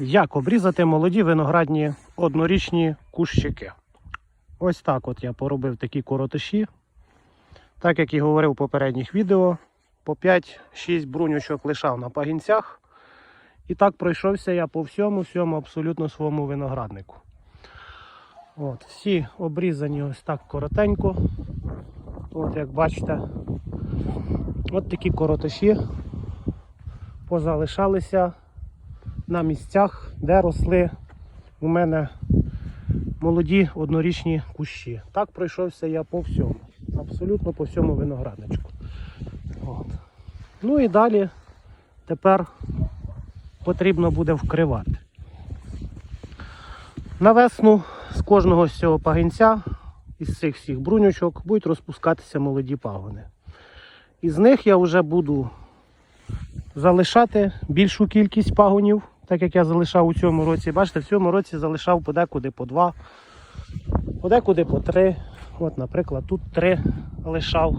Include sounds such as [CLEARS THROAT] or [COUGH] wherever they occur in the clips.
Як обрізати молоді виноградні однорічні кущики? Ось так от я поробив такі коротиші. Так як і говорив у попередніх відео, по 5-6 брунючок лишав на пагінцях. І так пройшовся я по всьому, всьому абсолютно своєму винограднику. От, всі обрізані ось так коротенько. От як бачите, от такі коротиші позалишалися на місцях, де росли у мене молоді однорічні кущі. Так пройшовся я по всьому. Абсолютно по всьому виноградничку. От. Ну і далі тепер потрібно буде вкривати. На весну з кожного з цього пагінця, із цих всіх брунючок, будуть розпускатися молоді пагони. Із них я вже буду залишати більшу кількість пагонів, так як я залишав у цьому році. Бачите, в цьому році залишав подекуди по два, подекуди по три. От, наприклад, тут три лишав.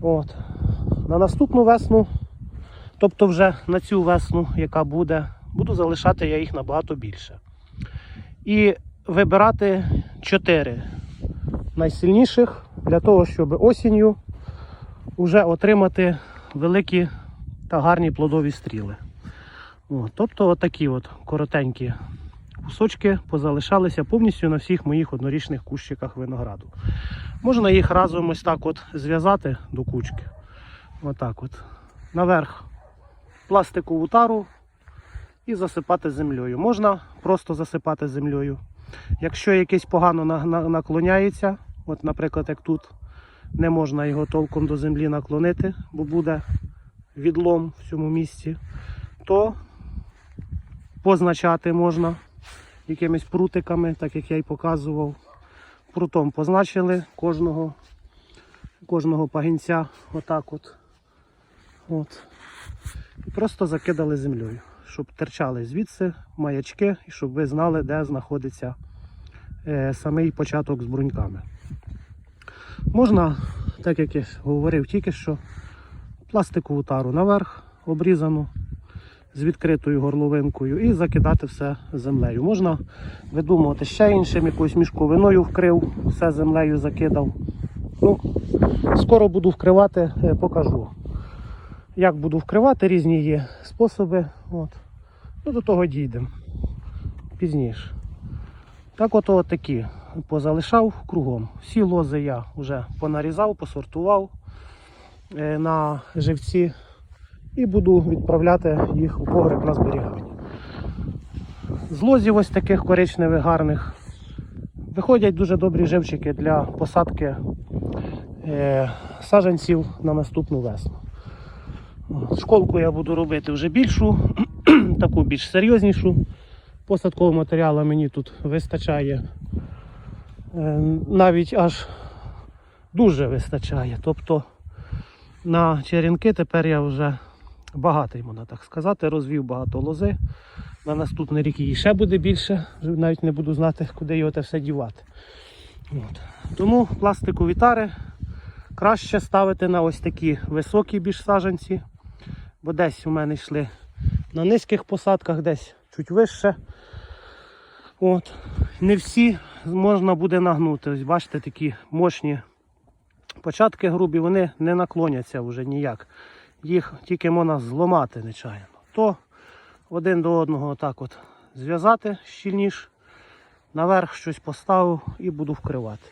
От. На наступну весну, тобто вже на цю весну, яка буде, буду залишати я їх набагато більше. І вибирати чотири найсильніших для того, щоб осінню вже отримати великі та гарні плодові стріли. Тобто отакі от коротенькі кусочки позалишалися повністю на всіх моїх однорічних кущиках винограду. Можна їх разом ось так от зв'язати до кучки. Отак от. Наверх пластикову тару і засипати землею. Можна просто засипати землею. Якщо якийсь погано на- на- наклоняється, от, наприклад, як тут, не можна його толком до землі наклонити, бо буде відлом в цьому місці, то позначати можна якимись прутиками, так як я й показував. Прутом позначили кожного, кожного пагінця отак от. От. І просто закидали землею, щоб терчали звідси маячки і щоб ви знали, де знаходиться е, самий початок з бруньками. Можна, так як я говорив тільки що, пластикову тару наверх обрізану з відкритою горловинкою і закидати все землею. Можна видумувати ще іншим, якоюсь мішковиною вкрив, все землею закидав. Ну, скоро буду вкривати, е, покажу. Як буду вкривати, різні є способи. От. Ну, до того дійдемо пізніше. Так от, от такі позалишав кругом. Всі лози я вже понарізав, посортував е, на живці і буду відправляти їх у погреб на зберігання. З лозів ось таких коричневих гарних виходять дуже добрі живчики для посадки е, саджанців на наступну весну. Школку я буду робити вже більшу, [CLEARS THROAT] таку більш серйознішу. Посадкового матеріалу мені тут вистачає. Е, Навіть аж дуже вистачає. Тобто на черенки тепер я вже багатий, можна так сказати, розвів багато лози. На наступний рік її ще буде більше, навіть не буду знати, куди його те все дівати. От. Тому пластикові тари краще ставити на ось такі високі більш саджанці, бо десь у мене йшли на низьких посадках, десь чуть вище. От. Не всі можна буде нагнути. Ось бачите, такі мощні початки грубі, вони не наклоняться вже ніяк. Їх тільки можна зламати нечайно. То один до одного отак от зв'язати щільніш, наверх щось поставив і буду вкривати.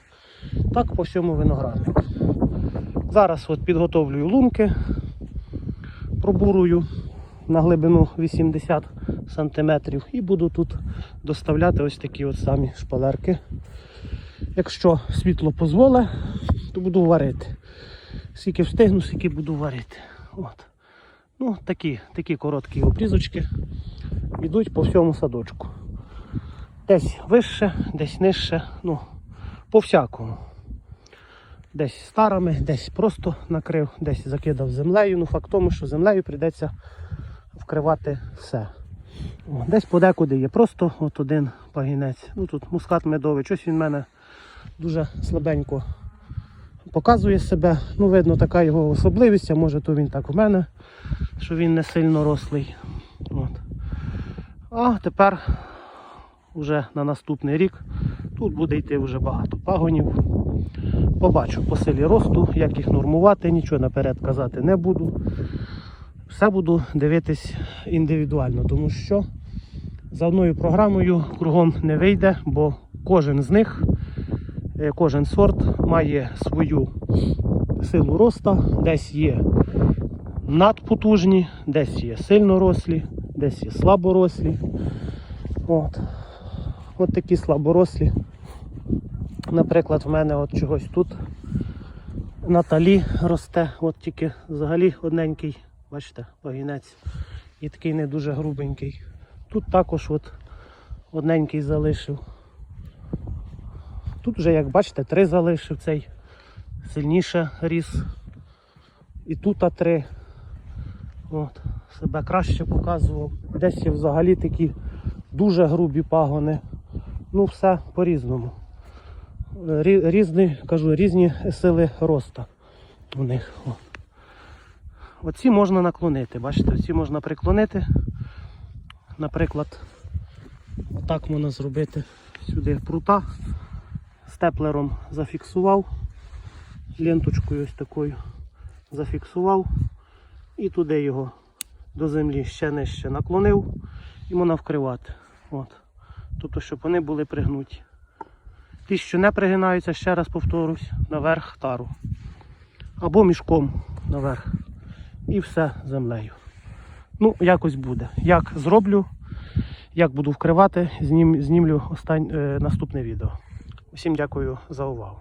Так по всьому винограднику. Зараз от підготовлюю лунки, пробурую на глибину 80 см і буду тут доставляти ось такі от самі шпалерки. Якщо світло дозволить, то буду варити. Скільки встигну, скільки буду варити. От. Ну, такі, такі короткі обрізочки йдуть по всьому садочку. Десь вище, десь нижче, ну, по всякому. Десь старими, десь просто накрив, десь закидав землею. Ну, факт тому, що землею прийдеться вкривати все. О, десь подекуди є просто от один пагінець. Ну тут мускат медовий, щось він в мене дуже слабенько показує себе. Ну, видно, така його особливість, а може то він так у мене, що він не сильно рослий. От. А тепер вже на наступний рік тут буде йти вже багато пагонів. Побачу по силі росту, як їх нормувати, нічого наперед казати не буду. Все буду дивитись індивідуально, тому що за одною програмою кругом не вийде, бо кожен з них, кожен сорт має свою силу роста, десь є надпотужні, десь є сильно рослі, десь є слаборослі. От. От такі слаборослі. Наприклад, в мене от чогось тут Наталі росте, от тільки взагалі одненький, бачите, пагінець. І такий не дуже грубенький. Тут також от одненький залишив. Тут вже, як бачите, три залишив цей сильніше ріс. І тут а три. От, себе краще показував. Десь є взагалі такі дуже грубі пагони. Ну, все по-різному. Різні, кажу, різні сили роста у них. О. Оці можна наклонити, бачите, оці можна приклонити. Наприклад, отак можна зробити сюди прута, степлером зафіксував, ленточкою ось такою зафіксував і туди його до землі ще нижче наклонив і можна вкривати. От. Тобто, щоб вони були пригнуті. Ті, що не пригинаються, ще раз повторюсь, наверх тару. Або мішком наверх. І все землею. Ну, якось буде. Як зроблю, як буду вкривати, знім, знімлю остань, е, наступне відео. Усім дякую за увагу.